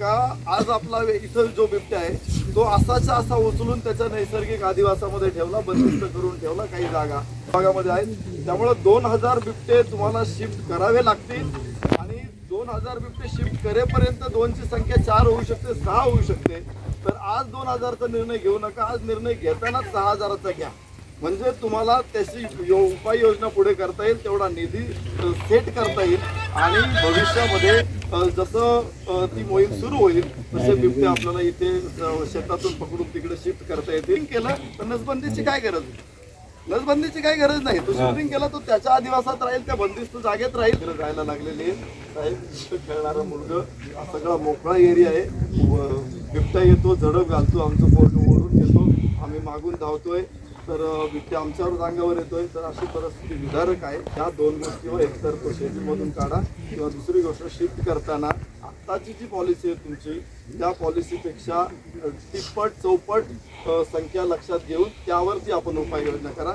का आज आपला इथं जो बिबट्या आहे तो असाचा असा उचलून त्याच्या नैसर्गिक आदिवासामध्ये ठेवला बंदिस्त करून ठेवला काही जागा भागामध्ये आहेत. त्यामुळे दोन हजार बिबटे तुम्हाला शिफ्ट करावे लागतील आणि दोन हजार बिबटे शिफ्ट करेपर्यंत दोनची संख्या चार होऊ शकते सहा होऊ शकते. तर आज दोन हजारचा निर्णय घेऊ नका आज निर्णय घेतानाच सहा हजाराचा घ्या. म्हणजे तुम्हाला त्याची यो उपाययोजना पुढे करता येईल तेवढा निधी सेट करता येईल आणि भविष्यामध्ये जसं ती मोहीम सुरू होईल तसे बिबटे आपल्याला इथे शेतातून पकडून तिकडे शिफ्ट करता येतील. केलं तर नसबंदीची काय गरज? नसबंदीची काही गरज नाही. तो शूटिंग केला तो त्याच्या आदिवासात राहील त्या बंदिस्त जागेत राहील. जायला लागलेली आहे. खेळणारा मुलगा हा सगळा मोकळा एरिया आहे. व बिबट्या येतो झडप घालतो आमचं पोट ओढून घेतो. आम्ही मागून धावतोय. तर अं, आमच्यावर अंगावर येतोय. तर अशी परिस्थिती विधारक आहे. या दोन गोष्टीवर हो एकतर तो शेतीमधून काढा किंवा दुसरी गोष्ट शिफ्ट करताना. आत्ताची जी पॉलिसी आहे तुमची त्या पॉलिसीपेक्षा तिप्पट चौपट संख्या लक्षात घेऊन त्यावरती आपण उपाययोजना करा.